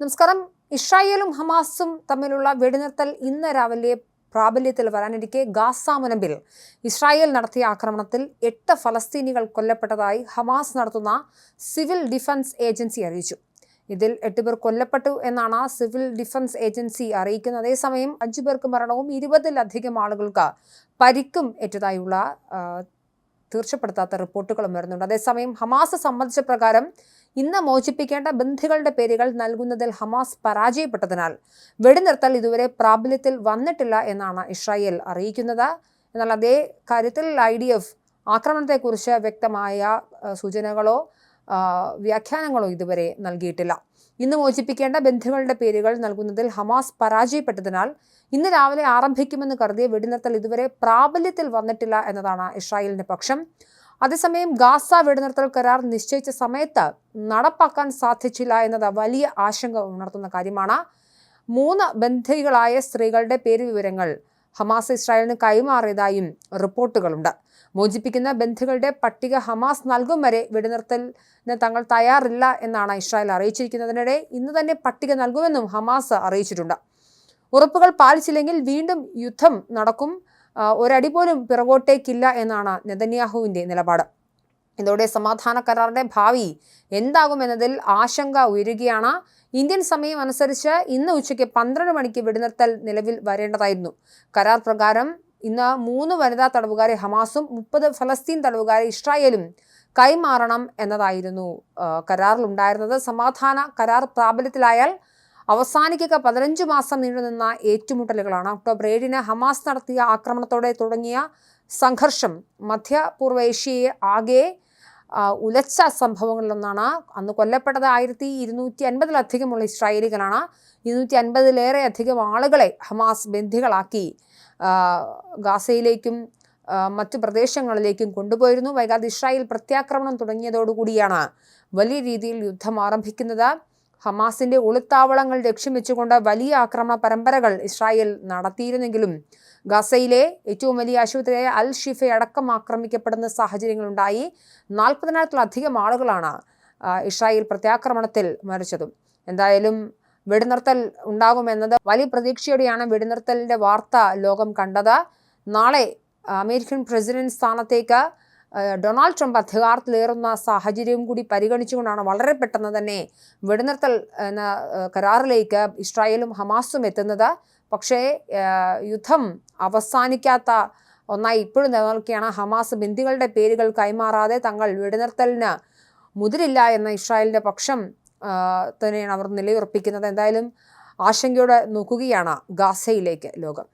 നമസ്കാരം. ഇസ്രായേലും ഹമാസും തമ്മിലുള്ള വെടിനിർത്തൽ ഇന്ന് രാവിലെ പ്രാബല്യത്തിൽ വരാനിരിക്കെ ഗാസ മുനമ്പിൽ ഇസ്രായേൽ നടത്തിയ ആക്രമണത്തിൽ എട്ട് ഫലസ്തീനികൾ കൊല്ലപ്പെട്ടതായി ഹമാസ് നടത്തുന്ന സിവിൽ ഡിഫൻസ് ഏജൻസി അറിയിച്ചു. ഇതിൽ എട്ടുപേർ കൊല്ലപ്പെട്ടു എന്നാണ് സിവിൽ ഡിഫൻസ് ഏജൻസി അറിയിക്കുന്നത്. അതേസമയം അഞ്ചു പേർക്ക് മരണവും ഇരുപതിലധികം ആളുകൾക്ക് പരിക്കും ഏറ്റതായുള്ള തീർച്ചപ്പെടുത്താത്ത റിപ്പോർട്ടുകളും വരുന്നുണ്ട്. അതേസമയം ഹമാസ് സംബന്ധിച്ച പ്രകാരം ഇന്ന് മോചിപ്പിക്കേണ്ട ബന്ധികളുടെ പേരുകൾ നൽകുന്നതിൽ ഹമാസ് പരാജയപ്പെട്ടതിനാൽ വെടിനിർത്തൽ ഇതുവരെ പ്രാബല്യത്തിൽ വന്നിട്ടില്ല എന്നാണ് ഇസ്രായേൽ അറിയിക്കുന്നത്. എന്നാൽ അതേ കാര്യത്തിൽ ഐ ഡി എഫ് ആക്രമണത്തെക്കുറിച്ച് വ്യക്തമായ സൂചനകളോ വ്യാഖ്യാനങ്ങളോ ഇതുവരെ നൽകിയിട്ടില്ല. ഇന്ന് മോചിപ്പിക്കേണ്ട ബന്ധുക്കളുടെ പേരുകൾ നൽകുന്നതിൽ ഹമാസ് പരാജയപ്പെട്ടതിനാൽ ഇന്ന് രാവിലെ ആരംഭിക്കുമെന്ന് കരുതിയ വെടിനിർത്തൽ ഇതുവരെ പ്രാബല്യത്തിൽ വന്നിട്ടില്ല എന്നതാണ് ഇസ്രായേലിന്റെ പക്ഷം. അതേസമയം ഗാസ വെടിനിർത്തൽ കരാർ നിശ്ചയിച്ച സമയത്ത് നടപ്പാക്കാൻ സാധിച്ചില്ല എന്നത് വലിയ ആശങ്ക ഉണർത്തുന്ന കാര്യമാണ്. മൂന്ന് ബന്ധികളായ സ്ത്രീകളുടെ പേര് വിവരങ്ങൾ ഹമാസ് ഇസ്രായേലിന് കൈമാറിയതായും റിപ്പോർട്ടുകളുണ്ട്. മോചിപ്പിക്കുന്ന ബന്ധുക്കളുടെ പട്ടിക ഹമാസ് നൽകും വരെ വെടിനിർത്തലിന് തങ്ങൾ തയ്യാറില്ല എന്നാണ് ഇസ്രായേൽ അറിയിച്ചിരിക്കുന്നതിനിടെ ഇന്ന് തന്നെ പട്ടിക നൽകുമെന്നും ഹമാസ് അറിയിച്ചിട്ടുണ്ട്. ഉറപ്പുകൾ പാലിച്ചില്ലെങ്കിൽ വീണ്ടും യുദ്ധം നടക്കും. ഒരടി പോലും പിറകോട്ടേക്കില്ല എന്നാണ് നെതന്യാഹുവിന്റെ നിലപാട്. ഇതോടെ സമാധാന കരാറിന്റെ ഭാവി എന്താകുമെന്നതിൽ ആശങ്ക ഉയരുകയാണ്. ഇന്ത്യൻ സമയം അനുസരിച്ച് ഇന്ന് ഉച്ചയ്ക്ക് പന്ത്രണ്ട് മണിക്ക് വെടിനിർത്തൽ നിലവിൽ വരേണ്ടതായിരുന്നു. കരാർ പ്രകാരം ഇന്ന് മൂന്ന് വനിതാ തടവുകാരെ ഹമാസും മുപ്പത് ഫലസ്തീൻ തടവുകാരെ ഇസ്രായേലും കൈമാറണം എന്നതായിരുന്നു കരാറിലുണ്ടായിരുന്നത്. സമാധാന കരാർ പ്രാബല്യത്തിലായാൽ അവസാനിക്കുക പതിനഞ്ച് മാസം നീണ്ടുനിന്ന ഏറ്റുമുട്ടലുകളാണ്. ഒക്ടോബർ ഏഴിന് ഹമാസ് നടത്തിയ ആക്രമണത്തോടെ തുടങ്ങിയ സംഘർഷം മധ്യപൂർവ ഏഷ്യയെ ആകെ ഉലച്ച സംഭവങ്ങളിലൊന്നാണ്. അന്ന് കൊല്ലപ്പെട്ടത് ആയിരത്തി ഇരുന്നൂറ്റി അൻപതിലധികമുള്ള ഇസ്രായേലികളാണ്. ഇരുന്നൂറ്റി അൻപതിലേറെ അധികം ആളുകളെ ഹമാസ് ബന്ധികളാക്കി ഗാസയിലേക്കും മറ്റു പ്രദേശങ്ങളിലേക്കും കൊണ്ടുപോയിരുന്നു. വൈകാതെ ഇസ്രായേൽ പ്രത്യാക്രമണം തുടങ്ങിയതോടുകൂടിയാണ് വലിയ രീതിയിൽ യുദ്ധം ആരംഭിക്കുന്നത്. ഹമാസിന്റെ ഒളിത്താവളങ്ങൾ ലക്ഷ്യം വെച്ചുകൊണ്ട് വലിയ ആക്രമണ പരമ്പരകൾ ഇസ്രായേൽ നടത്തിയിരുന്നെങ്കിലും ഗസയിലെ ഏറ്റവും വലിയ ആശുപത്രിയായ അൽ ഷിഫ അടക്കം ആക്രമിക്കപ്പെടുന്ന സാഹചര്യങ്ങളുണ്ടായി. നാൽപ്പതിനായിരത്തിലധികം ആളുകളാണ് ഇസ്രായേൽ പ്രത്യാക്രമണത്തിൽ മരിച്ചതും. എന്തായാലും വെടിനിർത്തൽ ഉണ്ടാകുമെന്നത് വലിയ പ്രതീക്ഷയോടെയാണ് വെടിനിർത്തലിന്റെ വാർത്ത ലോകം കണ്ടത്. നാളെ അമേരിക്കൻ പ്രസിഡന്റ് സ്ഥാനത്തേക്ക് ഡൊണാൾഡ് ട്രംപ് അധികാരത്തിലേറുന്ന സാഹചര്യവും കൂടി പരിഗണിച്ചുകൊണ്ടാണ് വളരെ പെട്ടെന്ന് തന്നെ വെടിനിർത്തൽ എന്ന കരാറിലേക്ക് ഇസ്രായേലും ഹമാസും എത്തുന്നത്. പക്ഷേ യുദ്ധം അവസാനിക്കാത്ത ഒന്നായി ഇപ്പോഴും നിലനിൽക്കുകയാണ്. ഹമാസ് ബിന്ദികളുടെ പേരുകൾ കൈമാറാതെ തങ്ങൾ വെടിനിർത്തലിന് മുതിരില്ല എന്ന ഇസ്രായേലിന്റെ പക്ഷം തന്നെയാണ് അവർ നിലയുറപ്പിക്കുന്നത്. എന്തായാലും ആശങ്കയോടെ നോക്കുകയാണ് ഗാസയിലേക്ക് ലോകം.